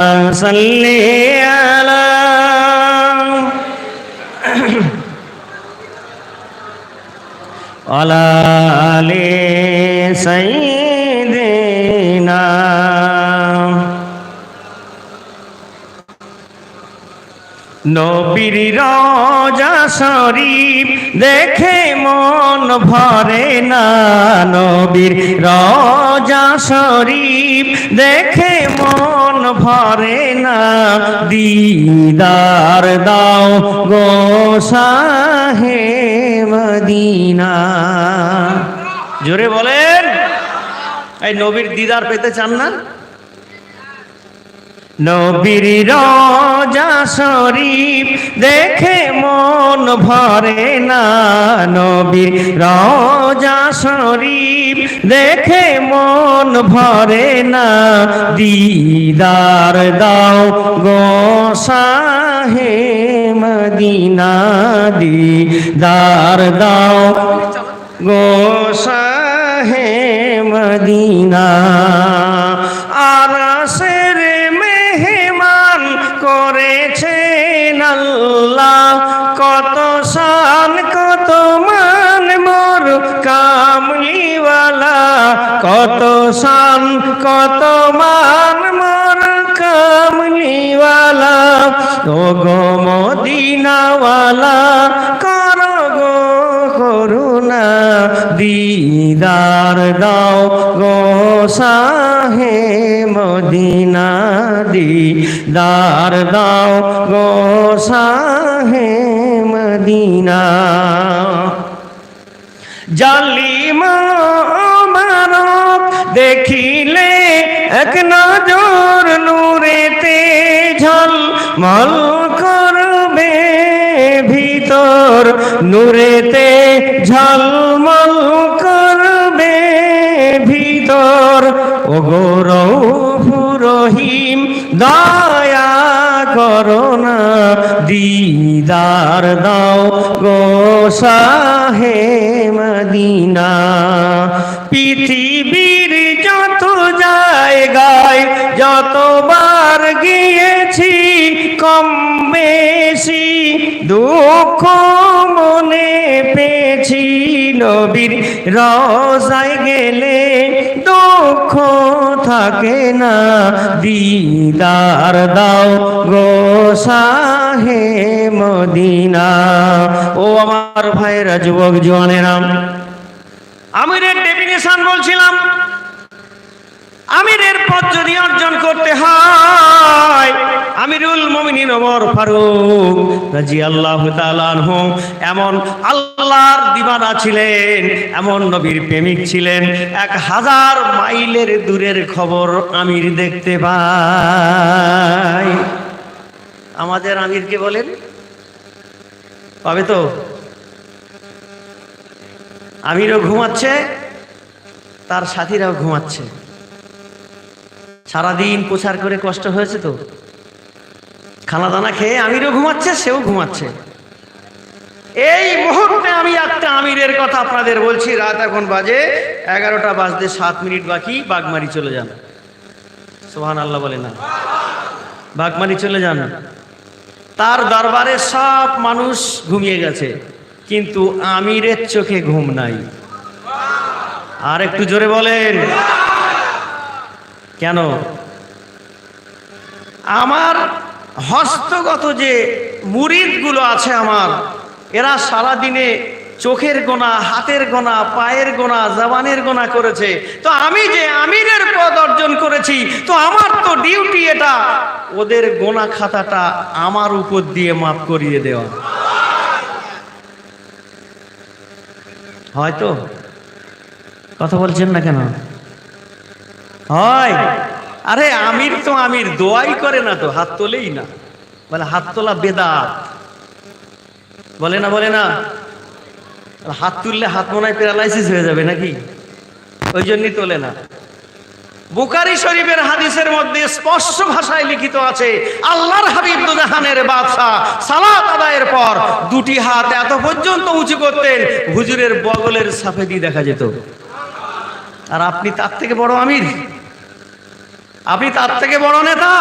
صل على وعلى آل নবীর রজা শরীফ দেখে মন ভরে না। নবীর রজা শরীফ দেখে মন ভরে না। দিদার দাও গো সাহে মদিনা। জোরে বলেন। এই নবীর দিদার পেতে চান না? নবীর রজা শরীফ দেখে মন ভরে না নবীর। রজা শরীফ দেখে মন ভরে না। দিদার দাও গো সাহে মদিনা, দিদার দাও গো সাহে মদিনা। শান কত মান, মোর কামলিওয়ালা। কত শান, কত মান, মোর কামলিওয়ালা। ও গো মদিনাওয়ালা, কর গো করুণা। দিদার দাও গো সাহে মদিনা দিদার দাও গো সাহে মদিনা। জালিমা মানব দেখিলে এক নজর নূরেতে ঝলমল করবে ভিতর। নূরেতে ঝলমল করবে ভিতর। ও রহিম দয়া করো না দিদার দাও গো সাহে মদিনা। পৃথিবীর যত জায়গায় যতবার গিয়েছি, কম বেশি দুঃখ মনে পেয়েছি। নবীর রসায় গেলে দুঃখ থাকে না, দিদার দাও গো সাহে মদিনা। ও আমার ভাইয়েরা, যুবক জোয়ানেরা, আমিরের ডেফিনেশন বলছিলাম। আমিরের পদ যদি অর্জন করতে হয় মমিনিন ওমর ফারুক রাজি আল্লাহ তাআলাহু এমন আল্লাহর দিবানা ছিলেন, এমন নবীর প্রেমিক ছিলেন। এক হাজার মাইলের দূরের খবর আমির দেখতে পাই। আমাদের আমিরকে বলেন। পাবে তো? আমিরও ঘুমাচ্ছে, তার সাথীরাও ঘুমাচ্ছে। সারাদিন প্রচার করে কষ্ট হয়েছে তো? খানা দানা খেয়ে আমিরও ঘুমাচ্ছে, সেও ঘুমাচ্ছে। এই মুহূর্তে আমি একটা আমিরের কথা আপনাদের বলছি, রাত এখন বাজে, এগারোটা বাজতে সাত মিনিট বাকি, বাগমারি চলে যান। সোহান আল্লাহ বলে না। বাগমারি চলে যান। তার দরবারে সব মানুষ ঘুমিয়ে গেছে, কিন্তু আমিরের চোখে ঘুম নাই। আর একটু জোরে বলেন। কেন? আমার হস্তগত যে মুরিদগুলো আছে আমার, এরা সারা দিনে চোখের গোনা, হাতের গোনা, পায়ের গোনা, জবানের গোনা করেছে। তো আমি যে আমিরের পদ অর্জন করেছি, তো আমার তো ডিউটি এটা। ওদের গোনা খাতাটা আমার উপর দিয়ে মাফ করিয়ে দেওয়া। হয়তো? কথা বলছেন না কেন? হয়। আরে আমির তো আমির, দোয়াই করে না তো, হাত তোলেই না। বলে, হাত তোলা বেদাত। বলে না বলে না। হাত তুললে হাত মনে হয় প্যারালাইসিস হয়ে যাবে নাকি? ওই জন্যই তোলে না। বুকারি শরীফের হাদিসের মধ্যে স্পষ্ট ভাষায় লিখিত আছে, আল্লাহর হাবিব দুজাহানের বাদশাহ সালাত আদায়ের পর দুটি হাত এত পর্যন্ত উঁচু করতেন, হুজুরের বগলের সাফেদি দেখা যেত। আর আপনি তার থেকে বড় আমির। আপনি তার থেকে বড় নেতা।